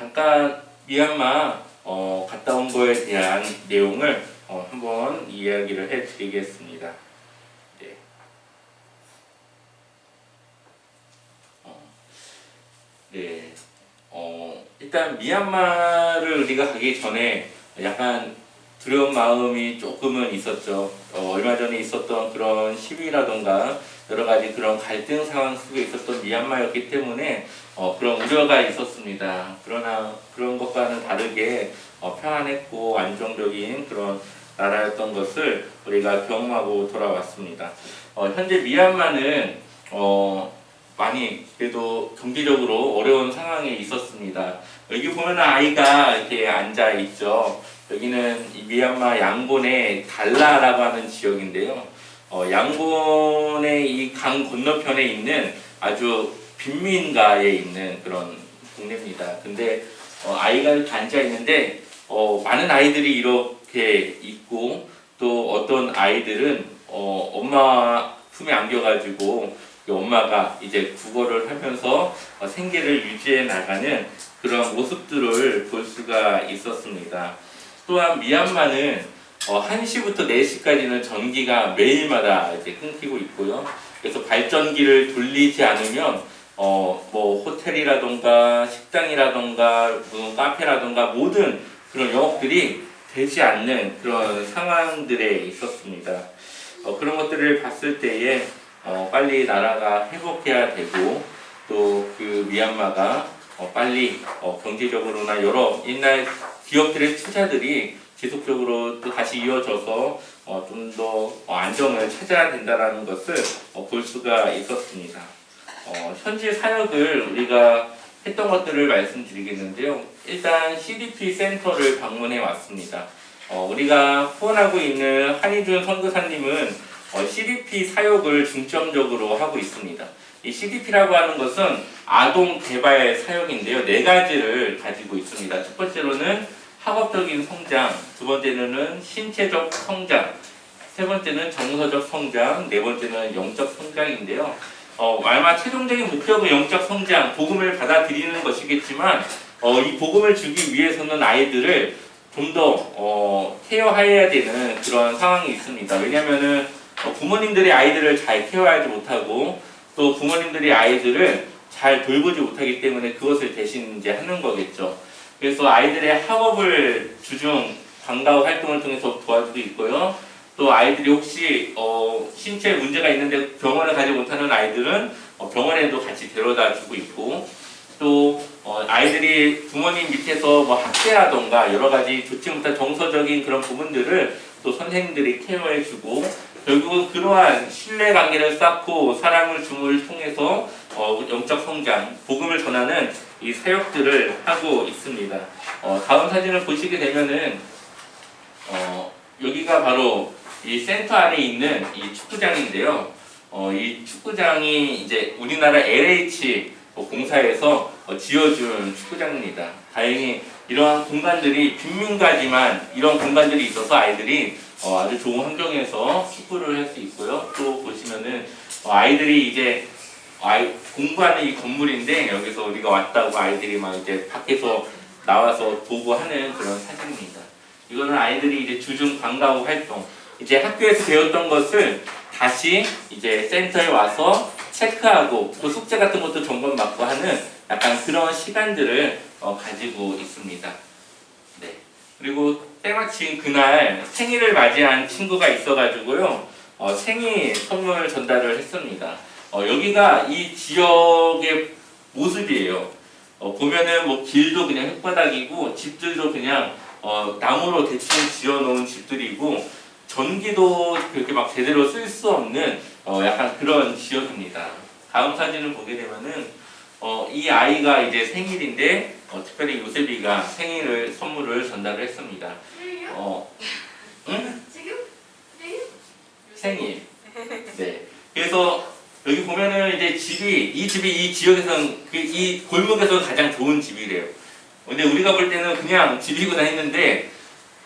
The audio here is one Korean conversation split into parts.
잠깐 미얀마 어, 갔다 온 거에 대한 내용을 어, 한번 이야기를 해드리겠습니다. 네. 어, 네. 어, 일단 미얀마를 우리가 가기 전에 약간 두려운 마음이 조금은 있었죠. 어, 얼마 전에 있었던 그런 시위라던가 여러 가지 그런 갈등 상황 속에 있었던 미얀마였기 때문에 어, 그런 우려가 있었습니다. 그러나 그런 것과는 다르게 어, 평안했고 안정적인 그런 나라였던 것을 우리가 경험하고 돌아왔습니다. 어, 현재 미얀마는 어, 많이 그래도 경제적으로 어려운 상황에 있었습니다. 여기 보면 아이가 이렇게 앉아 있죠. 여기는 이 미얀마 양곤의 달라라고 하는 지역인데요. 어, 양곤의 이 강 건너편에 있는 아주 빈민가에 있는 그런 동네입니다. 근데 어, 아이가 이렇게 앉아 있는데 어, 많은 아이들이 이렇게 있고 또 어떤 아이들은 어, 엄마 품에 안겨가지고 이 엄마가 이제 국어를 하면서 어, 생계를 유지해 나가는 그런 모습들을 볼 수가 있었습니다. 또한 미얀마는 어, 1시부터 4시까지는 전기가 매일마다 이제 끊기고 있고요. 그래서 발전기를 돌리지 않으면 어, 뭐 호텔이라던가 식당이라던가 뭐 카페라던가 모든 그런 영업들이 되지 않는 그런 상황들에 있었습니다. 어, 그런 것들을 봤을 때에 어, 빨리 나라가 회복해야 되고 또 그 미얀마가 어, 빨리 어, 경제적으로나 여러 옛날 기업들의 투자들이 지속적으로 또 다시 이어져서 어, 좀 더 안정을 찾아야 된다는 것을 어, 볼 수가 있었습니다. 어, 현재 사역을 우리가 했던 것들을 말씀드리겠는데요. 일단 CDP 센터를 방문해 왔습니다. 어, 우리가 후원하고 있는 한희준 선교사님은 어, CDP 사역을 중점적으로 하고 있습니다. 이 CDP라고 하는 것은 아동 개발 사역인데요. 네 가지를 가지고 있습니다. 첫 번째로는 학업적인 성장, 두 번째는 신체적 성장, 세 번째는 정서적 성장, 네 번째는 영적 성장인데요. 어, 아마 최종적인 목적은 영적 성장, 복음을 받아들이는 것이겠지만 어, 이 복음을 주기 위해서는 아이들을 좀더 어, 케어해야 되는 그런 상황이 있습니다. 왜냐하면은 어, 부모님들이 아이들을 잘 케어하지 못하고 또 부모님들이 아이들을 잘 돌보지 못하기 때문에 그것을 대신 이제 하는 거겠죠. 그래서 아이들의 학업을 주중 방과 후 활동을 통해서 도와주고 있고요. 또 아이들이 혹시 어, 신체 문제가 있는데 병원을 가지 못하는 아이들은 어, 병원에도 같이 데려다 주고 있고 또 어, 아이들이 부모님 밑에서 뭐 학대라던가 여러 가지 좋지 못한 정서적인 그런 부분들을 또 선생님들이 케어해 주고 결국은 그러한 신뢰 관계를 쌓고 사랑을 줌을 통해서 어, 영적 성장, 복음을 전하는 이 사역들을 하고 있습니다. 어, 다음 사진을 보시게 되면은 어, 여기가 바로 이 센터 안에 있는 이 축구장인데요. 어, 이 축구장이 이제 우리나라 LH 공사에서 어, 지어준 축구장입니다. 다행히 이러한 공간들이 빈민가지만 이런 공간들이 있어서 아이들이 어, 아주 좋은 환경에서 축구를 할 수 있고요. 또 보시면은 어, 아이들이 이제 아이, 공부하는 이 건물인데 여기서 우리가 왔다고 아이들이 막 이제 밖에서 나와서 보고 하는 그런 사진입니다. 이거는 아이들이 이제 주중 방과후 활동, 이제 학교에서 배웠던 것을 다시 이제 센터에 와서 체크하고 또 숙제 같은 것도 점검 받고 하는 약간 그런 시간들을 어, 가지고 있습니다. 네. 그리고 때마침 그날 생일을 맞이한 친구가 있어가지고요. 어, 생일 선물 전달을 했습니다. 어, 여기가 이 지역의 모습이에요. 어, 보면은 뭐 길도 그냥 흙바닥이고 집들도 그냥 어, 나무로 대충 지어놓은 집들이고 전기도 그렇게 막 제대로 쓸 수 없는 어, 약간 그런 지역입니다. 다음 사진을 보게 되면은 어, 이 아이가 이제 생일인데 어, 특별히 요셉이가 생일을 선물을 전달을 했습니다. 어, 응? 지금? 지금? 생일. 네. 그래서 여기 보면은 이제 집이 이 집이 이 지역에서는 그이 골목에서 가장 좋은 집이래요. 근데 우리가 볼 때는 그냥 집이구나 했는데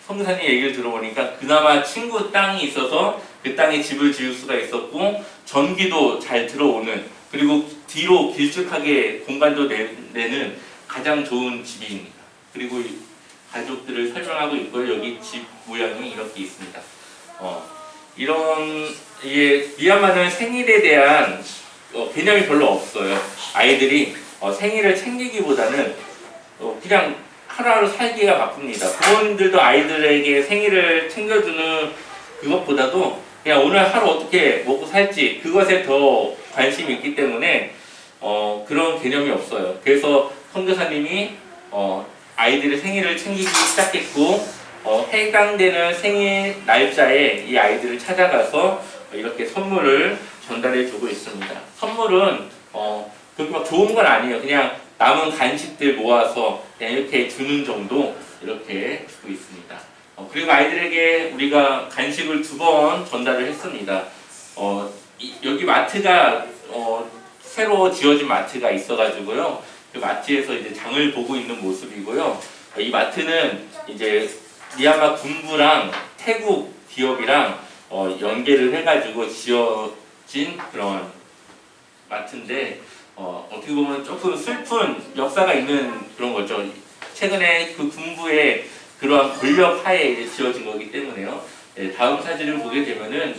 성사님 얘기를 들어보니까 그나마 친구 땅이 있어서 그 땅에 집을 지을 수가 있었고 전기도 잘 들어오는 그리고 뒤로 길쭉하게 공간도 내, 내는 가장 좋은 집입니다. 그리고 이 가족들을 설명하고 있고요. 여기 집 모양이 이렇게 있습니다. 어, 이런 이게 미얀마는 생일에 대한 어, 개념이 별로 없어요. 아이들이 어, 생일을 챙기기보다는 어, 그냥 하루하루 살기가 바쁩니다. 부모님들도 아이들에게 생일을 챙겨주는 그것보다도 그냥 오늘 하루 어떻게 먹고 살지 그것에 더 관심이 있기 때문에 어, 그런 개념이 없어요. 그래서 선교사님이 어, 아이들의 생일을 챙기기 시작했고 어, 해당되는 생일 날짜에 이 아이들을 찾아가서 이렇게 선물을 전달해 주고 있습니다. 선물은 어, 그렇게 막 좋은 건 아니에요. 그냥 남은 간식들 모아서 이렇게 주는 정도 이렇게 주고 있습니다. 어, 그리고 아이들에게 우리가 간식을 두 번 전달을 했습니다. 어, 이- 여기 마트가 어, 새로 지어진 마트가 있어가지고요. 그 마트에서 이제 장을 보고 있는 모습이고요. 어, 이 마트는 이제 미얀마 군부랑 태국 기업이랑 어, 연계를 해가지고 지어진 그런 마트인데 어, 어떻게 보면 조금 슬픈 역사가 있는 그런 거죠. 최근에 그 군부의 그러한 권력 하에 지어진 거기 때문에요. 네, 다음 사진을 보게 되면은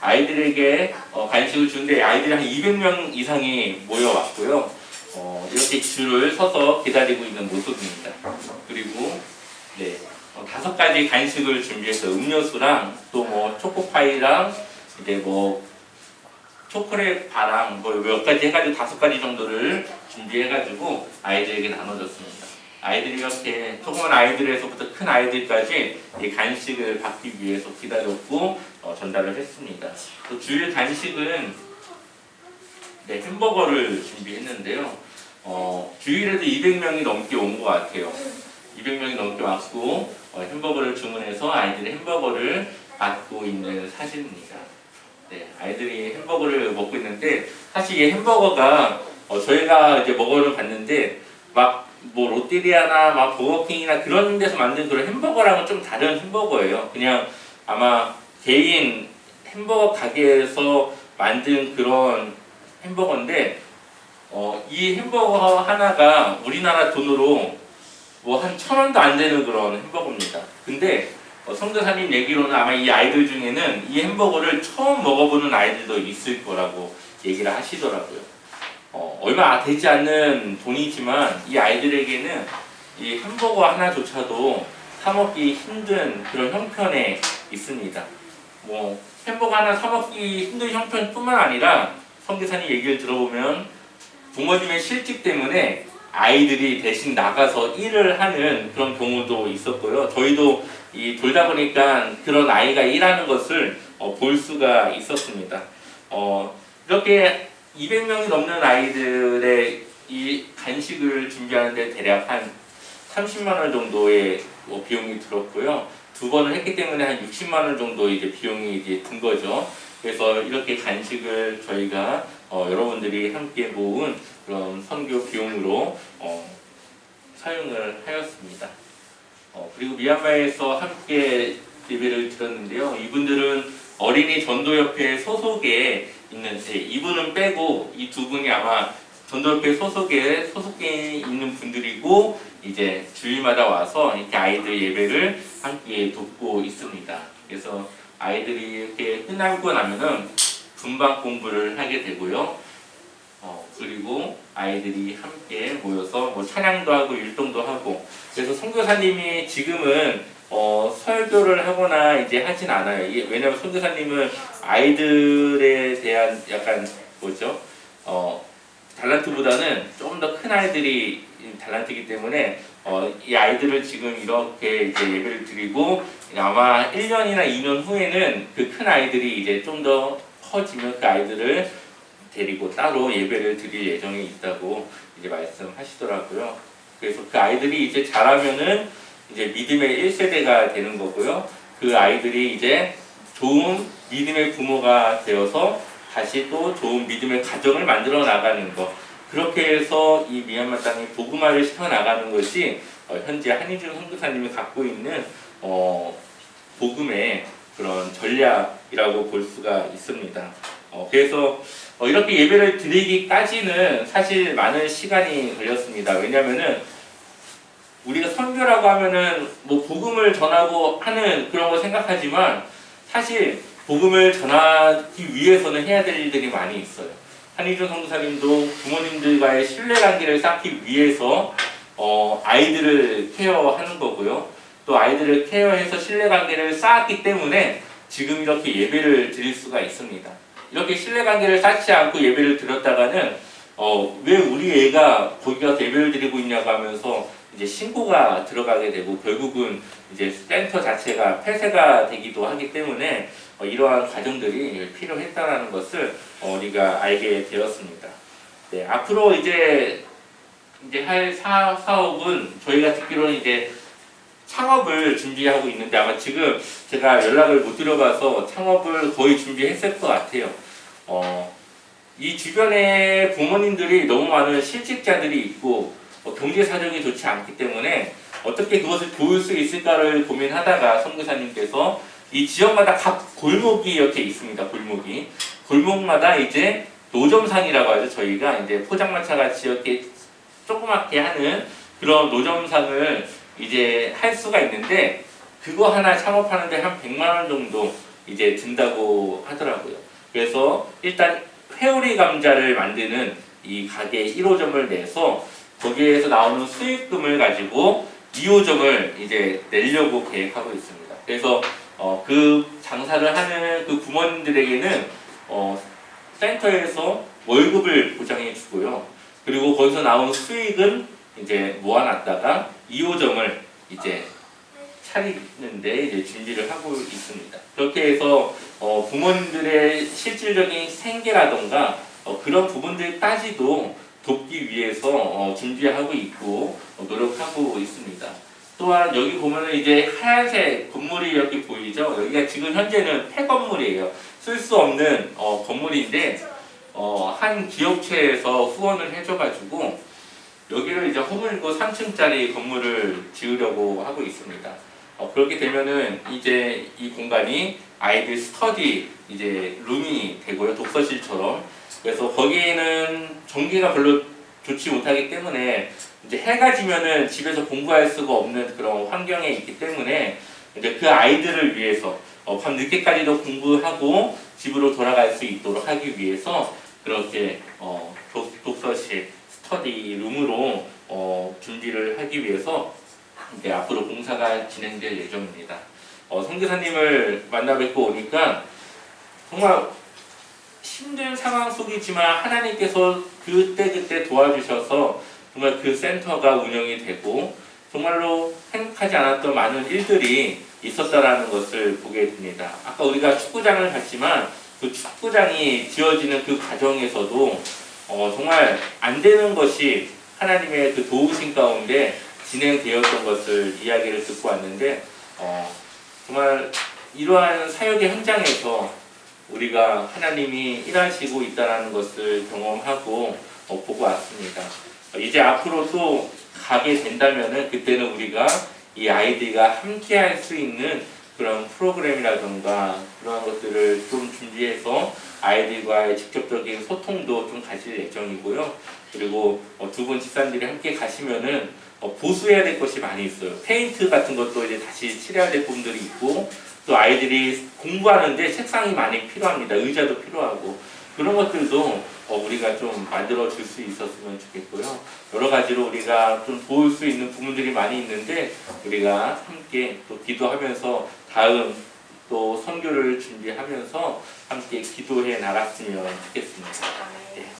아이들에게 어, 간식을 주는데 아이들이 한 200명 이상이 모여왔고요. 어, 이렇게 줄을 서서 기다리고 있는 모습입니다. 그리고 네, 어, 다섯 가지 간식을 준비해서 음료수랑 또 뭐 초코파이랑 이제 뭐 초콜릿 바랑 뭐 몇 가지 해가지고 다섯 가지 정도를 준비해가지고 아이들에게 나눠줬습니다. 아이들이 이렇게 조그만 아이들에서부터 큰 아이들까지 이 간식을 받기 위해서 기다렸고 어, 전달을 했습니다. 또 주일 간식은 네, 햄버거를 준비했는데요. 어, 주일에도 200명이 넘게 온 것 같아요. 200명이 넘게 왔고 어, 햄버거를 주문해서 아이들이 햄버거를 받고 있는 사진입니다. 네, 아이들이 햄버거를 먹고 있는데 사실 이 햄버거가 어, 저희가 이제 먹어를 봤는데 막 뭐 롯데리아나 막 버거킹이나 그런 데서 만든 그런 햄버거랑은 좀 다른 햄버거예요. 그냥 아마 개인 햄버거 가게에서 만든 그런 햄버거인데 어, 이 햄버거 하나가 우리나라 돈으로 뭐 한 천 원도 안 되는 그런 햄버거입니다. 근데 어, 성교사님 얘기로는 아마 이 아이들 중에는 이 햄버거를 처음 먹어보는 아이들도 있을 거라고 얘기를 하시더라고요. 어, 얼마 되지 않는 돈이지만 이 아이들에게는 이 햄버거 하나조차도 사 먹기 힘든 그런 형편에 있습니다. 뭐 햄버거 하나 사 먹기 힘든 형편뿐만 아니라 성교사님 얘기를 들어보면 부모님의 실직 때문에 아이들이 대신 나가서 일을 하는 그런 경우도 있었고요. 저희도 이 돌다 보니까 그런 아이가 일하는 것을 어, 볼 수가 있었습니다. 어, 이렇게 200명이 넘는 아이들의 이 간식을 준비하는데 대략 한 30만 원 정도의 뭐 비용이 들었고요. 두 번을 했기 때문에 한 60만 원 정도 이제 비용이 이제 든 거죠. 그래서 이렇게 간식을 저희가 어, 여러분들이 함께 모은 그런 선교 비용으로 어, 사용을 하였습니다. 어, 그리고 미얀마에서 함께 예배를 드렸는데요. 이분들은 어린이 전도협회 소속에 있는 네, 이분은 빼고 이 두 분이 아마 전도협회 소속에 소속에 있는 분들이고 이제 주일마다 와서 이렇게 아이들 예배를 함께 돕고 있습니다. 그래서 아이들이 이렇게 끝나고 나면은 분반 공부를 하게 되고요. 어, 그리고 아이들이 함께 모여서 뭐 찬양도 하고 율동도 하고 그래서 선교사님이 지금은 어, 설교를 하거나 이제 하진 않아요. 왜냐면 선교사님은 아이들에 대한 약간 뭐죠? 어, 달란트보다는 조금 더 큰 아이들이 달란트이기 때문에 어, 이 아이들을 지금 이렇게 이제 예배를 드리고 아마 1년이나 2년 후에는 그 큰 아이들이 이제 좀 더 커지면 그 아이들을 데리고 따로 예배를 드릴 예정이 있다고 이제 말씀하시더라고요. 그래서 그 아이들이 이제 자라면은 이제 믿음의 1세대가 되는 거고요. 그 아이들이 이제 좋은 믿음의 부모가 되어서 다시 또 좋은 믿음의 가정을 만들어 나가는 것. 그렇게 해서 이 미얀마 땅에 복음화를 시켜 나가는 것이 어, 현재 한희준 선교사님이 갖고 있는 어, 복음의 그런 전략이라고 볼 수가 있습니다. 어, 그래서 어, 이렇게 예배를 드리기까지는 사실 많은 시간이 걸렸습니다. 왜냐하면은 선교라고 하면은 뭐 복음을 전하고 하는 그런 거 생각하지만 사실 복음을 전하기 위해서는 해야 될 일들이 많이 있어요. 한희준 선교사님도 부모님들과의 신뢰 관계를 쌓기 위해서 어, 아이들을 케어하는 거고요. 또 아이들을 케어해서 신뢰 관계를 쌓았기 때문에 지금 이렇게 예배를 드릴 수가 있습니다. 이렇게 신뢰관계를 쌓지 않고 예배를 드렸다가는 어, 왜 우리 애가 거기 가서 예배를 드리고 있냐고 하면서 이제 신고가 들어가게 되고 결국은 이제 센터 자체가 폐쇄가 되기도 하기 때문에 어, 이러한 과정들이 필요했다라는 것을 어, 우리가 알게 되었습니다. 네, 앞으로 이제 이제 할 사, 사업은 저희가 듣기로는 이제 창업을 준비하고 있는데 아마 지금 제가 연락을 못 드려봐서 창업을 거의 준비했을 것 같아요. 어, 이 주변에 부모님들이 너무 많은 실직자들이 있고 어, 경제 사정이 좋지 않기 때문에 어떻게 그것을 도울 수 있을까를 고민하다가 선교사님께서 이 지역마다 각 골목이 이렇게 있습니다. 골목이 골목마다 이제 노점상이라고 하죠. 저희가 이제 포장마차 같이 이렇게 조그맣게 하는 그런 노점상을 이제 할 수가 있는데 그거 하나 창업하는데 한 100만 원 정도 이제 든다고 하더라고요. 그래서 일단 회오리 감자를 만드는 이 가게 1호점을 내서 거기에서 나오는 수익금을 가지고 2호점을 이제 내려고 계획하고 있습니다. 그래서 어, 그 장사를 하는 그 부모님들에게는 어, 센터에서 월급을 보장해 주고요. 그리고 거기서 나온 수익은 이제 모아놨다가 2호점을 이제 차리는데 이제 준비를 하고 있습니다. 그렇게 해서 어, 부모님들의 실질적인 생계라던가 어, 그런 부분들까지도 돕기 위해서 어, 준비하고 있고 어, 노력하고 있습니다. 또한 여기 보면은 이제 하얀색 건물이 이렇게 보이죠? 여기가 지금 현재는 폐건물이에요. 쓸 수 없는 어, 건물인데 어, 한 기업체에서 후원을 해줘가지고 여기를 이제 허물고 3층짜리 건물을 지으려고 하고 있습니다. 어, 그렇게 되면은 이제 이 공간이 아이들 스터디 이제 룸이 되고요 독서실처럼. 그래서 거기에는 전기가 별로 좋지 못하기 때문에 이제 해가 지면은 집에서 공부할 수가 없는 그런 환경에 있기 때문에 이제 그 아이들을 위해서 어, 밤 늦게까지도 공부하고 집으로 돌아갈 수 있도록 하기 위해서 그렇게 어, 독, 독서실 스터디 룸으로 어, 준비를 하기 위해서 이제 앞으로 공사가 진행될 예정입니다. 어, 성교사님을 만나 뵙고 오니까 정말 힘든 상황 속이지만 하나님께서 그때그때 도와주셔서 정말 그 센터가 운영이 되고 정말로 생각하지 않았던 많은 일들이 있었다라는 것을 보게 됩니다. 아까 우리가 축구장을 갔지만 그 축구장이 지어지는 그 과정에서도 어, 정말 안 되는 것이 하나님의 그 도우신 가운데 진행되었던 것을 이야기를 듣고 왔는데 어, 정말 이러한 사역의 현장에서 우리가 하나님이 일하시고 있다는 것을 경험하고 어, 보고 왔습니다. 어, 이제 앞으로 또 가게 된다면은 그때는 우리가 이 아이들과 함께 할 수 있는 그런 프로그램이라던가 그런 것들을 좀 준비해서 아이들과의 직접적인 소통도 좀 가질 예정이고요. 그리고 어, 두분 집사님들이 함께 가시면은 어, 보수해야 될 것이 많이 있어요. 페인트 같은 것도 이제 다시 칠해야 될 부분들이 있고 또 아이들이 공부하는데 책상이 많이 필요합니다. 의자도 필요하고 그런 것들도 어, 우리가 좀 만들어 줄 수 있었으면 좋겠고요. 여러 가지로 우리가 좀 도울 수 있는 부분들이 많이 있는데 우리가 함께 또 기도하면서 다음 또 선교를 준비하면서 함께 기도해 나갔으면 좋겠습니다. 네,